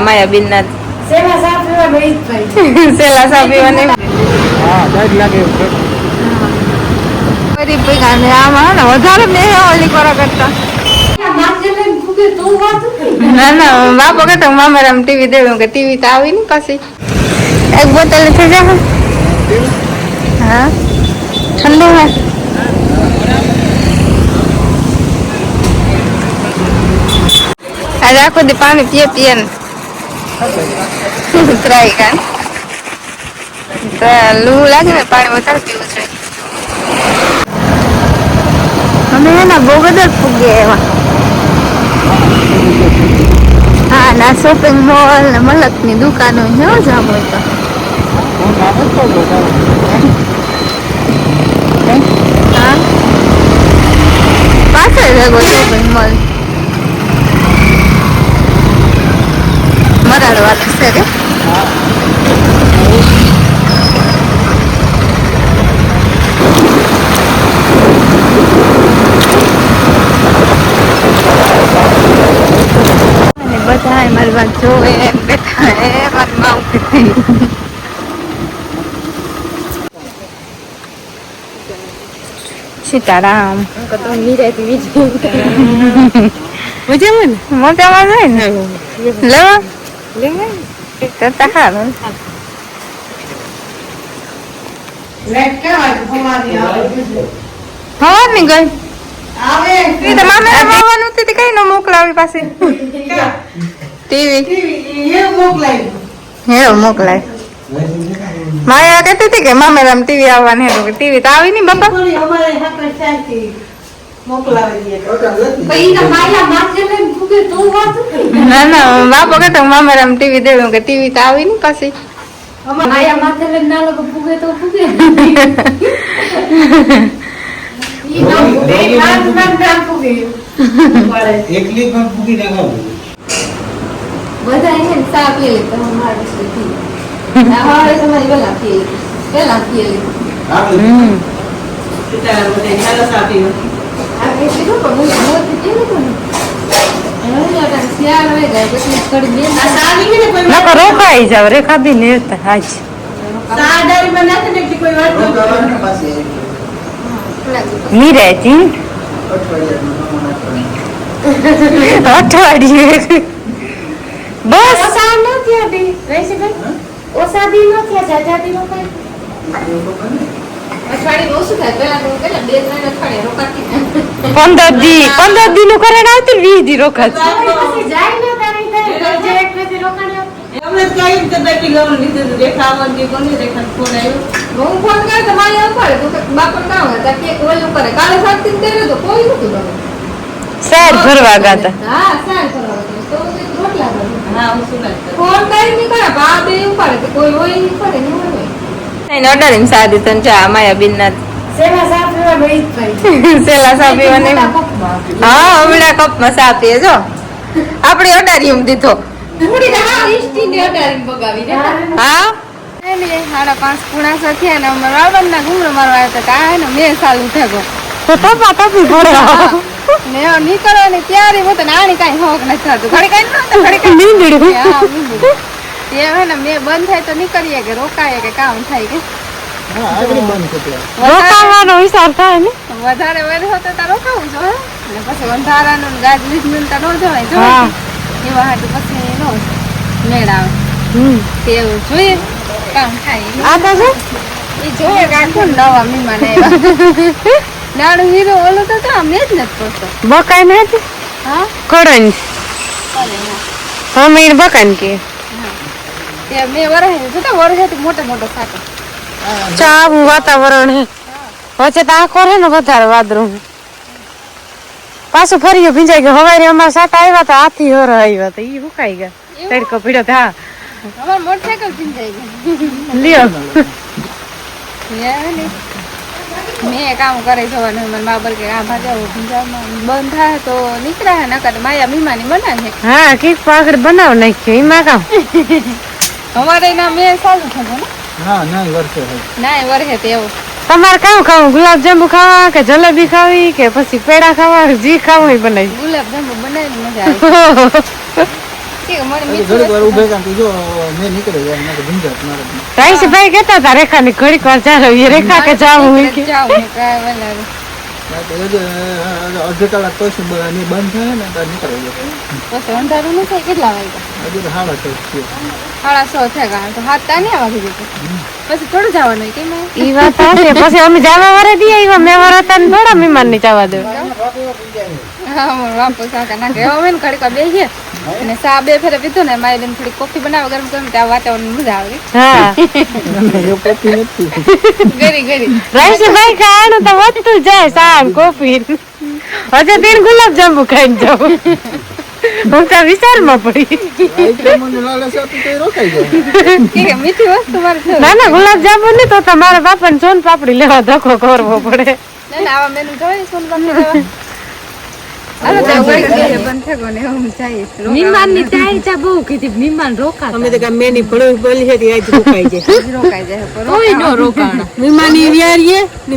માયા બિન આમાં વધારે મેં. ના ના બાપો કે તો મામારામ ટીવી દેવું કે ટીવી તો આવી ને પછી એક બોતલ થઈ જાય હા, ઠંડુ હે આજે આખો દી પાણી પીએ પીએ ને ઉતરાઈ કાન લૂ લાગે ને પાણી વધારે પીવું છે અમે એના બહુ બધા ફૂગે એવા હા ના શોપિંગ મોલ ને મલકની દુકાનો હો જામ હોય તો પાછળ જગો શોપિંગ મોલ કે અને બધા મારી વાત જોવે એમ બેઠા હે મારી માં ઊભી થઈ. સીતારામ. મોટામાં જાય ને? લેવા? તો તો સારું લેટ કેવાય તો ફવારી આવે. હવા ની ગઈ આવે તો મામે આવવાનું હતું તે કઈ ન મોકલાવી પાસે ટીવી એ મોકલાઈ દો. હેરો મોકલાય માયા કહેતી હતી કે મામેરામ ટીવી આવવાની ટીવી તો આવી નહીં બાપા થોડી ના મા. પછી તો મામા માથે લઈને ફૂગે તો વાત નહીં. ના ના બાપો કહેતો મામેરામ ટીવી દેવું કે ટીવી તો આવી ને પછી. ના ના ના ના ના પેલા પેલા નકર રોકાઈ જાવ રેખા બી ને હાજ. નીરેતી અઠવાડિયે. બસ. ઓસા ન થાય. પંદર દી પંદર દી નું કરે. આવતી વીસ દી રોકાત શહેર ભરવા ગાતા હા સાર કરવા ગયો. તો. કંઈક રોટલા કરે હા હું શું લાગતા ફોન કરી ની કરે બા બે ઉપાડે તો કોઈ હોય નહીં પડે નહીં હોય. નહીં ઓર્ડર સાદી તન ચા માયા બિન ના ભાઈ સેલા હા હમણાં જો. આપણે ઓર્ડર દીધો. હા, સાડા પાંચ પૂણા સો થયા અમારે અમે ના ઘૂમરો મારવા આવ્યા હતા. કાંઈ ને મેં ચાલુ થયો તો ટપા ટપી પડે ને નીકળવાની ત્યારે હું તને આની કાંઈ હોક નથી થતું. ઘડી કાંઈ નહોતું ઘડી કાંઈ નીંદડી. હા, મીંડું. તે હે ને મેં બંધ થાય તો નીકળીએ કે રોકાઈએ કે કામ થાય કે. રોકાવાનો વિચાર થાય ને? વધારે વેર તો તાર રોકાવું જો ને પછી અંધારાનું ને ગાજવીજનું તો ન જવાય જો. એવા હાટુ પછી નો મેળ આવે. હમ. તેવું જોઈએ. કામ થાય આ તો એ જોઈએ કે નવા મહેમાન આવ્યા. નાનું હીરો ઓલો તો તો અમને જ નથી પડતો બકાઈ નથી? હા? કડન અરે ના. અમે કે ચાવું વાતાવરણ હે. વચ્ચે તો આખો કરે ને વધારે વાદળું પાછું ફરી ભીંજાઈ ગયું. હવારે અમારા સાત આવ્યા હતા હાથી હર આવ્યા હતા ઈ હુકાઈ ગયા. તડકો પીડ્યો હા. અમાર મોટરસાઇકલ ભીંજાઈ ગઈ. લ્યો. મેં કામ કરે જવાનું. મને બાબર કે આ ભાગે ભીંજામાં બંધ થાય તો નીકળ્યા નકર માયા મીમાની બનાવે હા. કીક પાકડ બનાવ નાખ્યો. એમાં કામ? અમારે ના મે ચાલુ થતો ને હા ના વર્ષે હોય. ના વરહે તેવું તમારે કયું ખાવું? ગુલાબજાંબુ ખાવા કે જલેબી ખાવી કે પછી પેડા ખાવા? જી ખાવું એ બનાવી. ગુલાબ જાંબુ બનાવી મજા આવે. તો. રાઈસભાઈ કેતા હતા રેખા ની ઘડીક વાર ચાલો રેખા કે જાવું અડધી કલાક પછી બંધ થાય ને અંધારું ન થાય કેટલા વાગ્યા હજી તો સાડા છ થયો. કારણ કે હાથ તાને વાગી જતું પછી થોડું જવાનું હોય કેમ સાચી પછી અમે જાવા વારે દી આવ્યા મેં વાર હતા ને થોડા મહેમાન ને જવા દે હા બાપુ કાકા ના ગયા અમે ને બેસીએ અને સા બે ફેરે પીધું ને મારી બેન થોડી કોફી બનાવે ગરમ ગરમ ત્યાં વાતાવરણ મજા આવે. હા. કોફી નથી. ગરી ગરી. રાઈસભાઈ ખાવાનું તો વધતું જાય સાન કોફી. હજે તીન ગુલાબ જાંબુ ખાઈને જાઉં. હું તો વિચારમાં પડી. મીઠી વસ્તુ ના ના ગુલાબ જાંબુ નહીં તો તમારા બાપાને સોન પાપડી લેવા ધક્કો કરવો પડે. ના ના આવા મેનુ જોઈએ સોન પાપડી લેવા હાલો તો વળી ગઈ બંધ થયો ને ચાય બહુ કીધી મહેમાન રોકા અમે તો કાંઈ મેની ભણવી બોલી છે આજ રોકાઈ જાય રોકાઈ જાય કોઈ નો રોકાણ. વ્યારીએ ને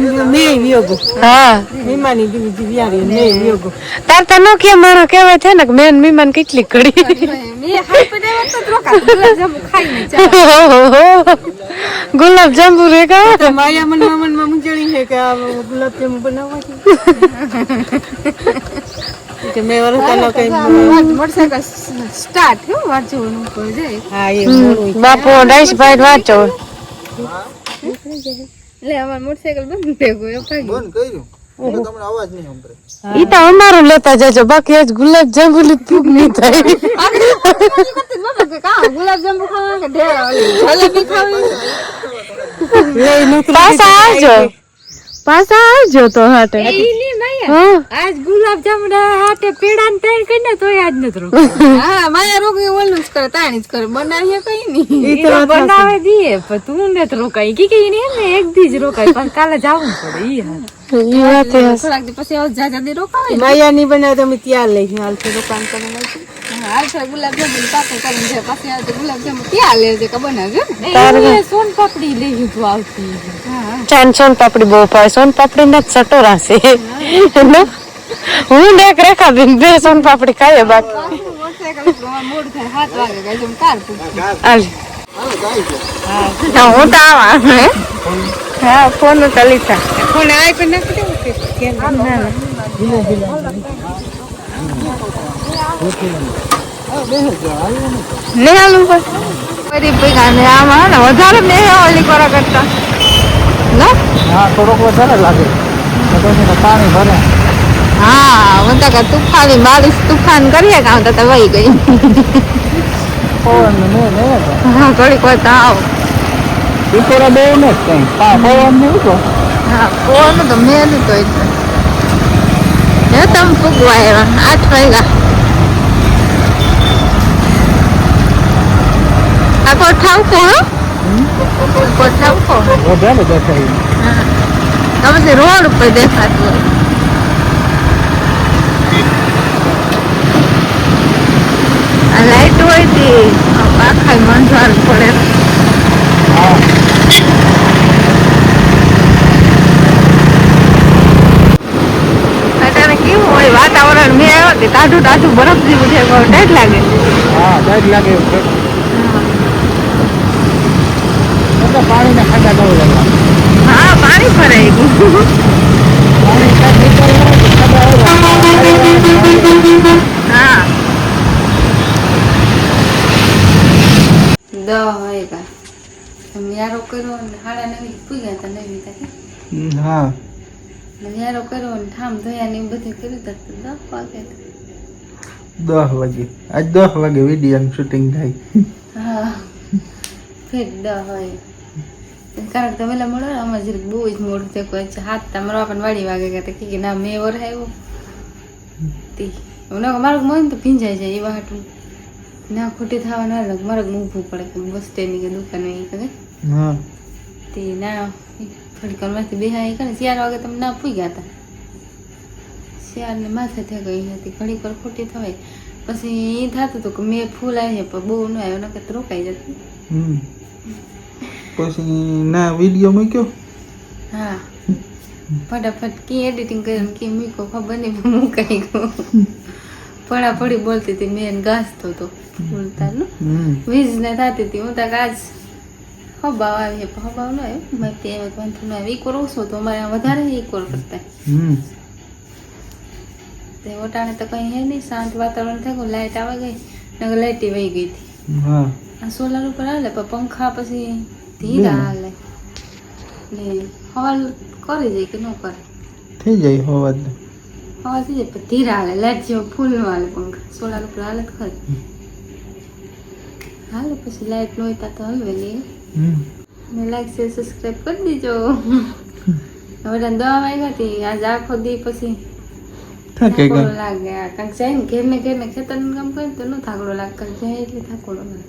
વિયોગો. હા. મહેમાની બીજી વ્યારીએ મેં વિયોગો. તાર તો નો કે મારો કહેવાય છે ને મેન મહેમાન કેટલી કડી. મેં ગુલાબ જાંબુ ગુલાબ જાંબુ રે કા માયા મનમાં મનમાં મૂંઝણી છે કે આ ગુલાબજાંબુ બનાવવા છે કે મેં વરસાદનો કઈ મોટરસાયકલ સ્ટાર્ટ થયું વાંચવાનું ઉપર જાય. હા એ બાપુ ડાઈસ ભાઈ વાંચો. એટલે અમાર મોટરસાયકલ બંધ થઈ ગયો બંધ કર્યું? ઈ તો અમારું લેતા જજો બાકી આજ ગુલાબ જાંબુ ની ભૂખ નહીં થાય. ગુલાબ જાંબુ ખાવા પાછા આવજો. પાછા આવજો તો હાટે. આજ ગુલાબ જામડા હાટે પેડા ને ત્રણ કરીને તો આજ નથી રોક હા માયા રોગ ઓલું જ કરે તાણી જ કરે બનાવીએ કઈ નહીં. ઈ તો બનાવે દીએ પણ તું ને તો રોકાઈ. કી કે ઈને ને એક દી જ રોકાય પણ કાલે જાવું પડે ઈ હા ઈ વાત દી પછી આવ જા રોકાય રોકાવે માયા ની બનાવે તમે ત્યાં લઈ હાલ તો દુકાન કરી નાખી હાલ છે ગુલાબજાંબુ પાપડ કરીને છે પછી આવશે ગુલાબ જાંબુ ત્યાં લેજે કે બનાવજો ને તારે સોન પાપડી લઈ તું આવતી. ચાન સોન પાપડી બહુ પાય સોન પાપડી ના છે હું ને રેખા બેન બે સોન પાપડી ખાઈએ બાકી. મોડ થાય સાત વાગે ગઈ છે કાર હાલ. હું તો આવા હા? ફોન તો લીધા. ફોન આય પણ નાખી દેવું કે નિહાલું ફરી પૈકા ને આમાં ને વધારે ને ઓલી કરો કરતા. હા થોડોક વધારે લાગે. તો તો પાણી ભરે. હા હું તો તુફાની બારિશ તુફાન કરીએ કામ તો વહી ગઈ. હા ઘડીક વાર તો આવો. બિચારા બે ને જ કઈ. પવન ને ઉઠો હા કોણ તો મેં તો એટલે તમે ફૂગવા આવ્યા આઠ વાગ્યા. આ કોઠાવકો હો કોઠાવકો વધારે દેખાય તમે તે રોડ ઉપર દેખાતું હોય આ લાઈટ હોય તે આખા મંજવાળ પડે વાતાવરણ મેં આવ્યો ટાઢું ટાઢું બરફ જેવું છે બહુ લાગે. હા ડાઢ લાગે એટલે પાણીને ખાડા બહુ લાગે હા પાણી ભરાઈ ગયું. હોય. દહ કર્યો ને હાડા નવી પૂગ્યા તા નવી હતા હા. યારો કર્યો ને ઠામ ધોયા ને બધું કર્યું તા દસ વાગે. દસ વાગે. આજ દસ વાગે વિડીયોનું શૂટિંગ થાય. હા. ફેર દહ હોય. કારણ કે તમે મળો આમાં જરીક બહુ જ મોડું થયું કોઈ છે હાથ તમારા પણ વાડી વાગે હતા કે ના મેં વર આવ્યો તી મારું મન તો ભીંજાઈ જાય એવા હાટું ના ખોટી થવા ના લાગે મારે ઊભું પડે કે બસ સ્ટેન્ડની કે દુકાને એ કરે હા તે ના થોડીકમાંથી બેહાઈ કરે ચાર વાગે તમે ના પૂઈ ગયા હતા ચાર ને માથે થઈ ગઈ હતી ઘડી પર ખોટી થવાય પછી એ થતું હતું કે મેં ફૂલ આવી પણ બહુ ન આવ્યો નકર તો રોકાઈ જતું પછી ના વીડિયો મૂક્યો? હા. ફટાફટ કી એડિટિંગ કરીને કી મૂક્યો ખબર નહીં પણ મુકાઈ ગયો પડા પડી બોલતી હતી મેં ગાજતો હતો બોલતા નું. વીજ ને થતી હતી હું તો ગાજ હબાવ આવી હબાવ ન આવ્યો મેં તે વાંધો ન આવ્યો ઈકોર ઓછો તો અમારે વધારે ઈકોર કરતા. તે ઓટાણે તો કઈ હે નહીં શાંત વાતાવરણ થયું લાઈટ આવે ગઈ નગર લાઈટ વહી ગઈ હતી. હા. સોલાર ઉપર આવે પણ પંખા પછી ધીરા હાલે. ને હવા કરી જાય કે ન કરે? થઈ જાય હવા હવા થઈ જાય પણ ધીરા હાલે. લાઈટ જેવો ફૂલ નો હાલે પંખા સોલાર ઉપર હાલે ખરી. હાલે પછી લાઈટ નો હોય તો હલવે નહીં ને લાઈક શેર સબસ્ક્રાઈબ કરી દીજો. હવે દવા આવી હતી આજ આખો દી પછી થાકે થાકોડો લાગે. કંઈક જાય ને ઘેર ને ઘેર ને ખેતરનું કામ કરે તો ન થાકડો લાગે. કાંઈક જાય એટલે થાકડો લાગે.